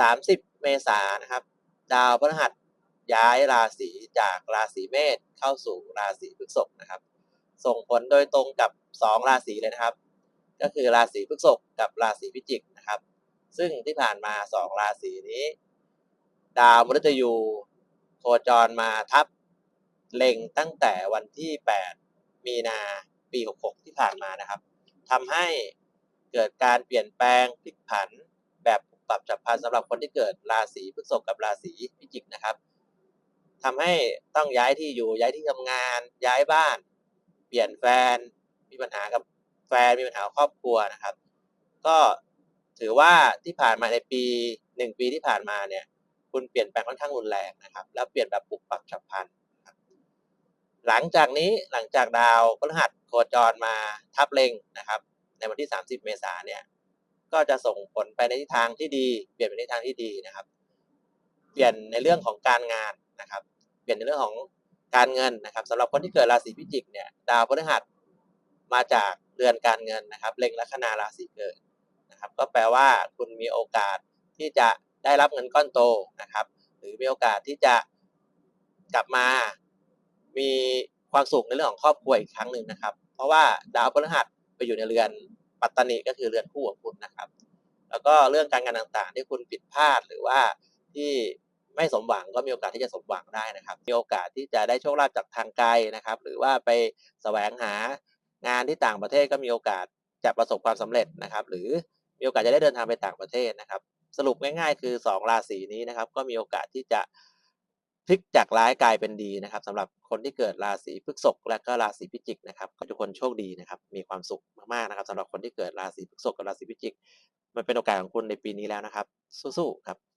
30 เมษายนนะครับ ดาวพฤหัสย้ายราศีจากราศีเมษเข้าสู่ราศีพฤษภนะครับ ส่งผลโดยตรงกับ 2 ราศีเลยนะครับ ก็คือราศีพฤษภกับราศีพิจิกนะครับ ซึ่งที่ผ่านมา 2 ราศีนี้ ดาวมฤตยูโคจรมาทับเล็งตั้งแต่วันที่ 8 มีนาปี 66 ที่ผ่านมานะครับทำให้เกิดการเปลี่ยนแปลงพลิกผัน แบบปรับปรับฉับพลันสำหรับคนที่เกิดราศีพฤษภกับราศีพิจิกนะครับทำให้ต้องย้ายที่อยู่ย้ายที่ทำงาน ย้ายบ้าน เปลี่ยนแฟน มีปัญหากับแฟนมีปัญหาครอบครัวนะครับ ก็ถือว่าที่ผ่านมาในปีหนึ่งปีที่ผ่านมาเนี่ย คุณเปลี่ยนแปลงค่อนข้างรุนแรงนะครับ แล้วเปลี่ยนแบบปุบปับฉับพลันหลังจากนี้หลังจากดาวพฤหัสโคจรมาทับเล็งนะครับ ในวันที่ 30 เมษาเนี่ย ก็จะส่งผลไปในทิศทางที่ดีเปลี่ยนไปในทิศทางที่ดีนะครับ เปลี่ยนในเรื่องของการงานนะครับ เปลี่ยนในเรื่องของการเงินนะครับสำหรับคนที่เกิดราศีพิจิกเนี่ยดาวพฤหัสมาจากเรือนการเงินนะครับเล็งลัคนาราศีเกิดนะครับ ก็แปลว่าคุณมีโอกาสที่จะได้รับเงินก้อนโตนะครับ หรือมีโอกาสที่จะกลับมามีความสุขในเรื่องของครอบครัวอีกครั้งหนึ่งนะครับ เพราะว่าดาวพฤหัสไปอยู่ในเรือน ปัตตานีก็คือเรือนคู่ของคุณนะครับ แล้วก็เรื่องการงานต่างๆ ที่คุณผิดพลาดหรือว่าที่ไม่สมหวังก็มีโอกาสที่จะสมหวังได้นะครับ มีโอกาสที่จะได้โชคลาภจากทางไกลนะครับ หรือว่าไปแสวงหางานที่ต่างประเทศก็มีโอกาสจะประสบความสำเร็จนะครับ หรือมีโอกาสจะได้เดินทางไปต่างประเทศนะครับ สรุปง่ายๆ คือ 2 ราศีนี้นะครับ ก็มีโอกาสที่จะ พลิกจากร้ายกลายเป็นดีนะครับสำหรับคนที่เกิดราศีพฤษภและก็ราศีพิจิกนะครับก็ทุกคนโชคดีนะครับมีความสุขมากๆนะครับสำหรับคนที่เกิดราศีพฤษภกับราศีพิจิก มันเป็นโอกาสของคุณในปีนี้แล้วนะครับ สู้ๆครับ